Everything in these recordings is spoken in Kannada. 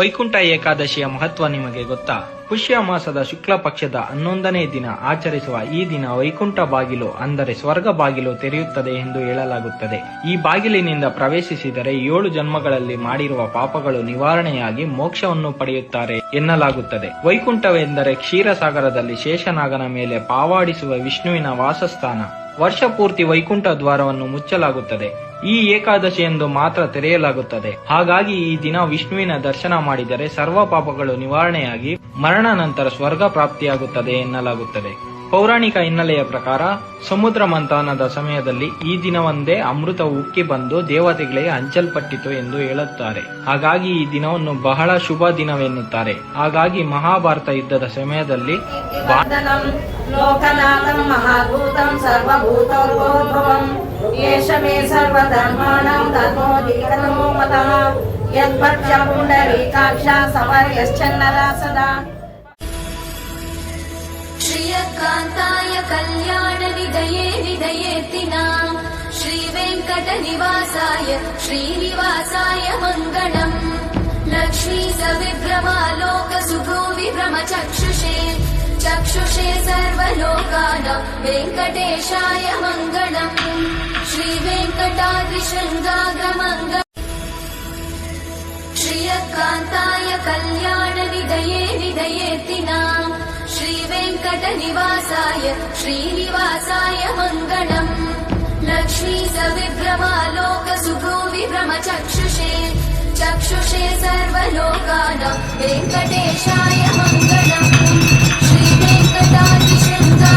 ವೈಕುಂಠ ಏಕಾದಶಿಯ ಮಹತ್ವ ನಿಮಗೆ ಗೊತ್ತಾ? ಪುಷ್ಯ ಮಾಸದ ಶುಕ್ಲ ಪಕ್ಷದ ಹನ್ನೊಂದನೇ ದಿನ ಆಚರಿಸುವ ಈ ದಿನ ವೈಕುಂಠ ಬಾಗಿಲು, ಅಂದರೆ ಸ್ವರ್ಗ ಬಾಗಿಲು ತೆರೆಯುತ್ತದೆ ಎಂದು ಹೇಳಲಾಗುತ್ತದೆ. ಈ ಬಾಗಿಲಿನಿಂದ ಪ್ರವೇಶಿಸಿದರೆ ಏಳು ಜನ್ಮಗಳಲ್ಲಿ ಮಾಡಿರುವ ಪಾಪಗಳು ನಿವಾರಣೆಯಾಗಿ ಮೋಕ್ಷವನ್ನು ಪಡೆಯುತ್ತಾರೆ ಎನ್ನಲಾಗುತ್ತದೆ. ವೈಕುಂಠವೆಂದರೆ ಕ್ಷೀರಸಾಗರದಲ್ಲಿ ಶೇಷನಾಗನ ಮೇಲೆ ಪಾವಾಡಿಸುವ ವಿಷ್ಣುವಿನ ವಾಸಸ್ಥಾನ. ವರ್ಷ ಪೂರ್ತಿ ವೈಕುಂಠ ದ್ವಾರವನ್ನು ಮುಚ್ಚಲಾಗುತ್ತದೆ. ಈ ಏಕಾದಶಿಯೆಂದು ಮಾತ್ರ ತೆರೆಯಲಾಗುತ್ತದೆ. ಹಾಗಾಗಿ ಈ ದಿನ ವಿಷ್ಣುವಿನ ದರ್ಶನ ಮಾಡಿದರೆ ಸರ್ವ ಪಾಪಗಳು ನಿವಾರಣೆಯಾಗಿ ಮರಣ ನಂತರ ಸ್ವರ್ಗ ಪ್ರಾಪ್ತಿಯಾಗುತ್ತದೆ ಎನ್ನಲಾಗುತ್ತದೆ. ಪೌರಾಣಿಕ ಹಿನ್ನೆಲೆಯ ಪ್ರಕಾರ ಸಮುದ್ರ ಮಂಥಾನದ ಸಮಯದಲ್ಲಿ ಈ ದಿನವೊಂದೇ ಅಮೃತ ಉಕ್ಕಿ ಬಂದು ದೇವತೆಗಳಿಗೆ ಹಂಚಲ್ಪಟ್ಟಿತು ಎಂದು ಹೇಳುತ್ತಾರೆ. ಹಾಗಾಗಿ ಈ ದಿನವನ್ನು ಬಹಳ ಶುಭ ದಿನವೆನ್ನುತ್ತಾರೆ. ಹಾಗಾಗಿ ಮಹಾಭಾರತ ಯುದ್ಧದ ಸಮಯದಲ್ಲಿ ಮಹಾಭೂ सर्वभूतोद्भवम् एष मे सर्वधर्माणां धर्मोऽधिकतमो मतः यद्भक्ष्य पुण्डरीकाक्षा सवर्यश्चन्नरा सदा श्रियकान्ताय कल्याणनिधये निधयेतिना श्रीवेङ्कटनिवासाय श्रीनिवासाय मङ्गलम् लक्ष्मी सविभ्रमालोकसुभो विभ्रमचक्षुषे चक्षुषे सर्वलोकानां वेङ्कटेशाय मङ्गलम्। श्रीवेङ्कटाद्रिशृङ्गाग्रमङ्ग श्रियकान्ताय कल्याणनिधये निधयेतिना श्रीवेङ्कटनिवासाय श्रीनिवासाय मङ्गलम्। लक्ष्मी सविभ्रमालोकसुभो विभ्रमचक्षुषे चक्षुषे सर्वलोकानां वेङ्कटेशाय मङ्गलम्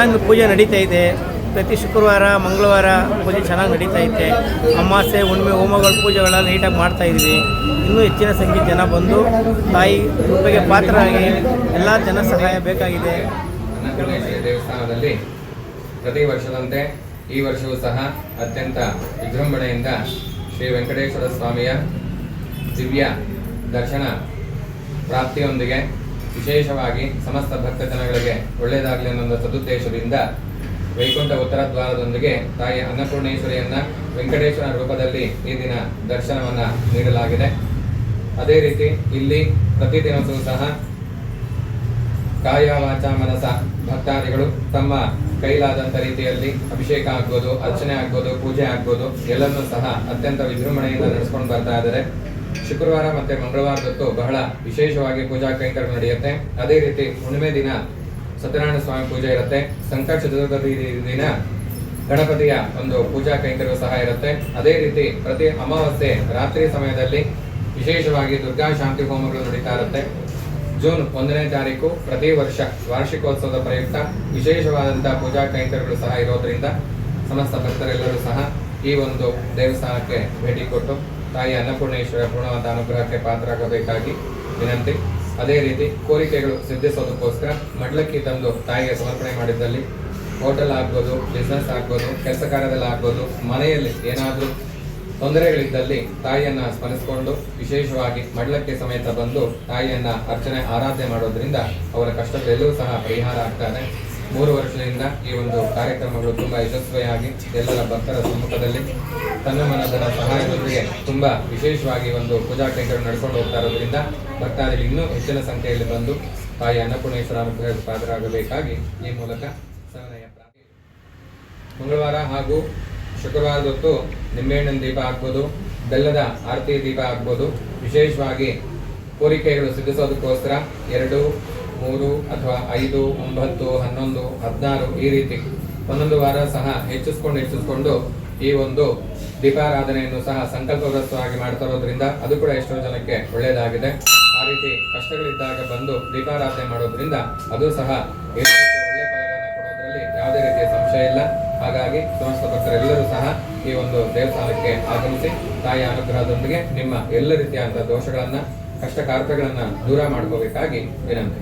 ಚೆನ್ನಾಗಿ ಪೂಜೆ ನಡೀತಾ ಇದೆ. ಪ್ರತಿ ಶುಕ್ರವಾರ, ಮಂಗಳವಾರ ಪೂಜೆ ಚೆನ್ನಾಗಿ ನಡೀತಾ ಇದೆ ಅಮಾವಾಸ್ಯೆ ಹುಣ್ಣಿಮೆ, ಹೋಮಗಳ ಪೂಜೆಗಳೆಲ್ಲ ನೀಟಾಗಿ ಮಾಡ್ತಾ ಇದ್ವಿ. ಇನ್ನೂ ಹೆಚ್ಚಿನ ಸಂಖ್ಯೆ ಜನ ಬಂದು ತಾಯಿ ಕೃಪೆಗೆ ಪಾತ್ರರಾಗಿ ಎಲ್ಲ ಜನ ಸಹಾಯ ಬೇಕಾಗಿದೆ. ದೇವಸ್ಥಾನದಲ್ಲಿ ಪ್ರತಿ ವರ್ಷದಂತೆ ಈ ವರ್ಷವೂ ಸಹ ಅತ್ಯಂತ ವಿಜೃಂಭಣೆಯಿಂದ ಶ್ರೀ ವೆಂಕಟೇಶ್ವರ ಸ್ವಾಮಿಯ ದಿವ್ಯ ದರ್ಶನ ಪ್ರಾಪ್ತಿಯೊಂದಿಗೆ ವಿಶೇಷವಾಗಿ ಸಮಸ್ತ ಭಕ್ತ ಜನಗಳಿಗೆ ಒಳ್ಳೆಯದಾಗಲಿ ಅನ್ನೋ ಸದುದ್ದೇಶದಿಂದ ವೈಕುಂಠ ಉತ್ತರ ದ್ವಾರದೊಂದಿಗೆ ತಾಯಿ ಅನ್ನಪೂರ್ಣೇಶ್ವರಿಯನ್ನ ವೆಂಕಟೇಶ್ವರ ರೂಪದಲ್ಲಿ ಈ ದಿನ ದರ್ಶನವನ್ನ ನೀಡಲಾಗಿದೆ. ಅದೇ ರೀತಿ ಇಲ್ಲಿ ಪ್ರತಿದಿನವೂ ಸಹ ಕಾಯ ವಾಚ ಮನಸ ಭಕ್ತಾದಿಗಳು ತಮ್ಮ ಕೈಲಾದಂಥ ರೀತಿಯಲ್ಲಿ ಅಭಿಷೇಕ ಆಗ್ಬೋದು, ಅರ್ಚನೆ ಆಗ್ಬೋದು, ಪೂಜೆ ಆಗ್ಬೋದು ಎಲ್ಲನ್ನೂ ಸಹ ಅತ್ಯಂತ ವಿಜೃಂಭಣೆಯಿಂದ ನಡೆಸ್ಕೊಂಡು ಬರ್ತಾ ಇದ್ದಾರೆ. ಶುಕ್ರವಾರ ಮತ್ತೆ ಮಂಗಳವಾರದತ್ತು ಬಹಳ ವಿಶೇಷವಾಗಿ ಪೂಜಾ ಕೈಂಕರ್ಯ ನಡೆಯುತ್ತೆ. ಅದೇ ರೀತಿ ಹುಣ್ಣಿಮೆ ದಿನ ಸತ್ಯನಾರಾಯಣ ಸ್ವಾಮಿ ಪೂಜೆ ಇರುತ್ತೆ. ಸಂಕಟ ಚತುರ್ದಶಿ ದಿನ ಗಣಪತಿಯ ಒಂದು ಪೂಜಾ ಕೈಂಕರ್ಯ ಸಹ ಇರುತ್ತೆ. ಅದೇ ರೀತಿ ಪ್ರತಿ ಅಮಾವಾಸ್ಯೆ ರಾತ್ರಿ ಸಮಯದಲ್ಲಿ ವಿಶೇಷವಾಗಿ ದುರ್ಗಾ ಶಾಂತಿ ಹೋಮಗಳು ನಡೀತಾ ಇರುತ್ತೆ. ಜೂನ್ ಒಂದನೇ ತಾರೀಕು ಪ್ರತಿ ವರ್ಷ ವಾರ್ಷಿಕೋತ್ಸವದ ಪ್ರಯುಕ್ತ ವಿಶೇಷವಾದಂತಹ ಪೂಜಾ ಕೈಂಕರ್ಯಗಳು ಸಹ ಇರೋದ್ರಿಂದ ಸಮಸ್ತ ಭಕ್ತರೆಲ್ಲರೂ ಸಹ ಈ ಒಂದು ದೇವಸ್ಥಾನಕ್ಕೆ ಭೇಟಿ ಕೊಟ್ಟು ತಾಯಿ ಅನ್ನಪೂರ್ಣೇಶ್ವರ ಪೂರ್ಣವಂತ ಅನುಗ್ರಹಕ್ಕೆ ಪಾತ್ರರಾಗಬೇಕಾಗಿ ವಿನಂತಿ. ಅದೇ ರೀತಿ ಕೋರಿಕೆಗಳು ಸಿದ್ಧಿಸೋದಕ್ಕೋಸ್ಕರ ಮಡ್ಲಕ್ಕಿ ತಂದು ತಾಯಿಗೆ ಸಮರ್ಪಣೆ ಮಾಡಿದ್ದಲ್ಲಿ ಹೋಟೆಲ್ ಆಗ್ಬೋದು ಬಿಸ್ನೆಸ್ ಆಗ್ಬೋದು, ಕೆಲಸ ಕಾರ್ಯದಲ್ಲಿ ಆಗ್ಬೋದು, ಮನೆಯಲ್ಲಿ ಏನಾದರೂ ತೊಂದರೆಗಳಿದ್ದಲ್ಲಿ ತಾಯಿಯನ್ನ ಸ್ಮರಿಸಿಕೊಂಡು ವಿಶೇಷವಾಗಿ ಮಡ್ಲಕ್ಕೆ ಸಮೇತ ಬಂದು ತಾಯಿಯನ್ನ ಅರ್ಚನೆ, ಆರಾಧನೆ ಮಾಡೋದ್ರಿಂದ ಅವರ ಕಷ್ಟಗಳೆಲ್ಲವೂ ಸಹ ಪರಿಹಾರ ಆಗ್ತಾರೆ ಮೂರು ವರ್ಷದಿಂದ ಈ ಒಂದು ಕಾರ್ಯಕ್ರಮಗಳು ತುಂಬಾ ಯಶಸ್ವಿಯಾಗಿ ಎಲ್ಲರ ಭಕ್ತರ ಸಮ್ಮುಖದಲ್ಲಿ ತನ್ನ ಮನದರ ಸಹಾಯದೊಂದಿಗೆ ತುಂಬಾ ವಿಶೇಷವಾಗಿ ಒಂದು ಪೂಜಾ ಕೈಂಕರ್ಯ ನಡ್ಕೊಂಡು ಹೋಗ್ತಾ ಇರೋದ್ರಿಂದ ಭಕ್ತಾದಿಗಳು ಇನ್ನೂ ಹೆಚ್ಚಿನ ಸಂಖ್ಯೆಯಲ್ಲಿ ಬಂದು ತಾಯಿ ಅನ್ನಪೂರ್ಣೇಶ್ವರ ಪಾದರಾಗಬೇಕಾಗಿ ಈ ಮೂಲಕ ಪ್ರಾರ್ಥನೆ. ಮಂಗಳವಾರ ಹಾಗೂ ಶುಕ್ರವಾರದೊತ್ತು ನಿಂಬೆಹಣ್ಣಿನ ದೀಪ ಆಗ್ಬೋದು ಬೆಲ್ಲದ ಆರತಿ ದೀಪ ಆಗ್ಬೋದು ವಿಶೇಷವಾಗಿ ಕೋರಿಕೆಗಳು ಸಿದ್ಧಿಸೋದಕ್ಕೋಸ್ಕರ ಎರಡು ಮೂರು ಅಥವಾ ಐದು, ಒಂಬತ್ತು, ಹನ್ನೊಂದು, ಹದಿನಾರು ಈ ರೀತಿ ಒಂದೊಂದು ವಾರ ಸಹ ಹೆಚ್ಚಿಸ್ಕೊಂಡು ಹೆಚ್ಚಿಸ್ಕೊಂಡು ಈ ಒಂದು ದೀಪಾರಾಧನೆಯನ್ನು ಸಹ ಸಂಕಲ್ಪಗ್ರಸ್ತವಾಗಿ ಮಾಡ್ತಾ ಇರೋದ್ರಿಂದ ಅದು ಕೂಡ ಎಷ್ಟೋ ಜನಕ್ಕೆ ಒಳ್ಳೆಯದಾಗಿದೆ. ಆ ರೀತಿ ಕಷ್ಟಗಳಿದ್ದಾಗ ಬಂದು ದೀಪಾರಾಧನೆ ಮಾಡೋದ್ರಿಂದ ಅದು ಸಹ ಒಳ್ಳೆಯ ಯಾವುದೇ ರೀತಿಯ ಸಂಶಯ ಇಲ್ಲ. ಹಾಗಾಗಿ ಸಮಸ್ತ ಭಕ್ತರೆಲ್ಲರೂ ಸಹ ಈ ಒಂದು ದೇವಸ್ಥಾನಕ್ಕೆ ಆಗಮಿಸಿ ತಾಯಿಯ ಅನುಗ್ರಹದೊಂದಿಗೆ ನಿಮ್ಮ ಎಲ್ಲ ರೀತಿಯಾದಂತಹ ದೋಷಗಳನ್ನು ಕಷ್ಟ ಕಾರ್ಪಗಳನ್ನ ದೂರ ಮಾಡ್ಕೋಬೇಕಾಗಿ ವಿನಂತಿ.